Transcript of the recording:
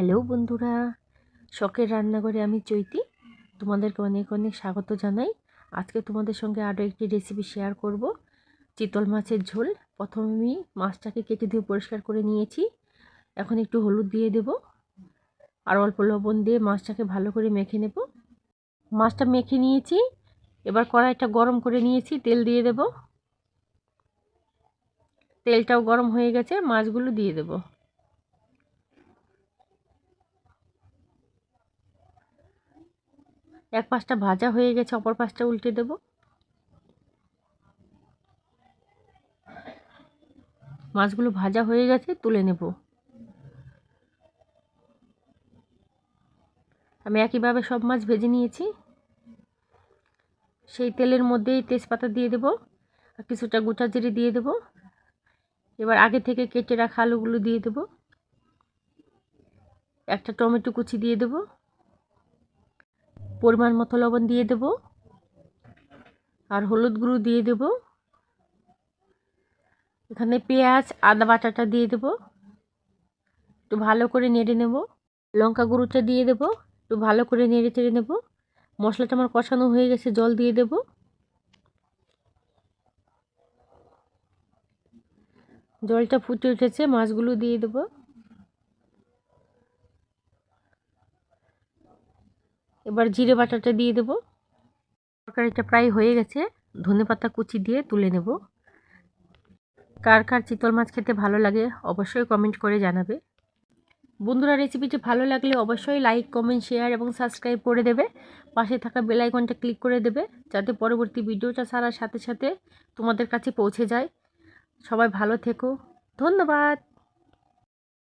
Hello বন্ধুরা, শখের রান্নাঘরে আমি চৈতি। তোমাদেরকে অনেক অনেক স্বাগত জানাই। আজকে তোমাদের সঙ্গে আরও একটি রেসিপি শেয়ার করব। চিতল মাছের ঝোল। প্রথমে আমি মাছটাকে কেটে দিয়ে পরিষ্কার করে নিয়েছি। এখন একটু হলুদ দিয়ে দেব। আর অল্প লবণ দিয়ে মাছটাকে ভালো করে মেখে নেব। মাছটা মেখে নিয়েছি। এবার কড়াইটা গরম করে নিয়েছি, তেল দিয়ে দেব। তেলটাও গরম হয়ে গেছে, মাছগুলো দিয়ে দেবো। এক পাশটা ভাজা হয়ে গেছে, অপর পাশটা উল্টে দেব। মাছগুলো ভাজা হয়ে গেছে, তুলে নেব। আমি একইভাবে সব মাছ ভেজে নিয়েছি। সেই তেলের মধ্যেই তেজপাতা দিয়ে দেব, আর কিছুটা গোটা জিরে দিয়ে দেব। এবার আগে থেকে কেটে রাখা আলুগুলো দিয়ে দেব। একটা টমেটো কুচি দিয়ে দেবো। পরিমাণ মতো লবণ দিয়ে দেব আর হলুদ গুঁড়ো দিয়ে দেব। এখানে পেঁয়াজ, আদা বাটাটা দিয়ে দেব। একটু ভালো করে নেড়ে নেব। লঙ্কা গুঁড়োটা দিয়ে দেব। একটু ভালো করে নেড়ে চেড়ে নেব। মশলাটা আমার কষানো হয়ে গেছে, জল দিয়ে দেব। জলটা ফুটে উঠেছে, মাছগুলো দিয়ে দেবো। এবার জিরে বাটাটা দিয়ে দেবো। তরকারিটা প্রায় হয়ে গেছে। ধনে পাতা কুচি দিয়ে তুলে নেব। কার কার চিতল মাছ খেতে ভালো লাগে অবশ্যই কমেন্ট করে জানাবে। বন্ধুরা রেসিপিটি ভালো লাগলে অবশ্যই লাইক কমেন্ট শেয়ার এবং সাবস্ক্রাইব করে দেবে। পাশে থাকা বেল আইকনটা ক্লিক করে দেবে যাতে পরবর্তী ভিডিওটা ছাড়ার সাথে সাথে তোমাদের কাছে পৌঁছে যায়। সবাই ভালো থেকো। ধন্যবাদ!